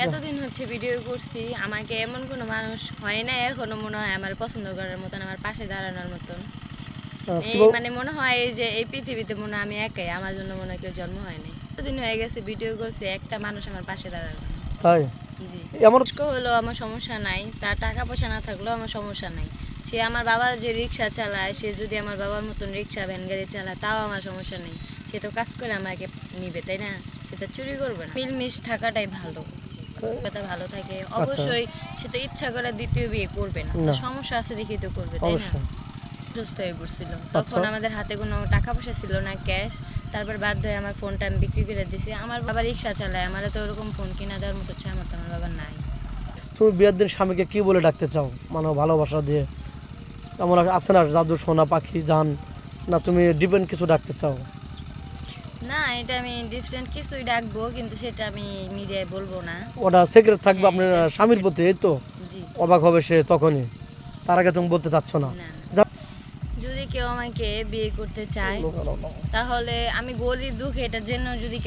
এতদিন হচ্ছে ভিডিও করছি আমাকে এমন কোনো মানুষ হয় না এখনও মনে হয় আমার পছন্দ করার মতন আমার পাশে দাঁড়ানোর মতন। এই মানে মনে হয় এই যে এই পৃথিবীতে মনে আমি একাই আমার জন্য মনে হয় কেউ জন্ম হয় নাই এতদিন হয়ে গেছে ভিডিও করছি একটা মানুষ আমার পাশে দাঁড়াল। না। তাই? জি। এমন কষ্ট হলেও আমার সমস্যা নাই তার টাকা পয়সা না থাকলেও আমার সমস্যা নাই। সে আমার বাবা যে রিক্সা চালায় সে যদি আমার বাবার মতন রিক্সা ভ্যান গাড়ি চালায় তাও আমার সমস্যা নেই। সে তো কাজ করে আমাকে নিবে তাই না? সে তো চুরি করবে না। মিলমিশ থাকাটাই ভালো। কথা ভালো থাকে। অবশ্যই সে ইচ্ছা করে দ্বিতীয় বিয়ে করবে না। না। সমস্যা আছে দেখি তো করবে তাই না? অবশ্যই। সুস্থ হয়ে পড়ছিল। তখন আচ্ছা। আমাদের হাতে কোনো টাকা পয়সা ছিল না ক্যাশ তারপর বাধ্য হয়ে আমার ফোনটা আমি বিক্রি করে দিছি। আমার বাবা রিক্সা চালায় আমার তো ওরকম ফোন কিনা দেওয়ার মতো আমার বাবার নাই। তুমি বিয়ের দিন স্বামীকে কি বলে ডাকতে চাও? মানে ভালোবাসা দিয়ে। এমন আছে না জাদু সোনা পাখি জান। না তুমি ডিপেন্ড কিছু ডাকতে চাও? না এটা আমি ডিফারেন্ট কিছুই ডাকবো কিন্তু সেটা আমি মিডিয়ায় বলব না। ওটা সিক্রেট থাকবে হ্যাঁ, আপনার এটা স্বামীর প্রতি এই তো? অবাক হবে সে তখনই। তার আগে তুমি বলতে চাচ্ছ না। যদি কেউ আমাকে বিয়ে করতে চায় তাহলে আমি গরিব দুঃখ এটার জন্য যদি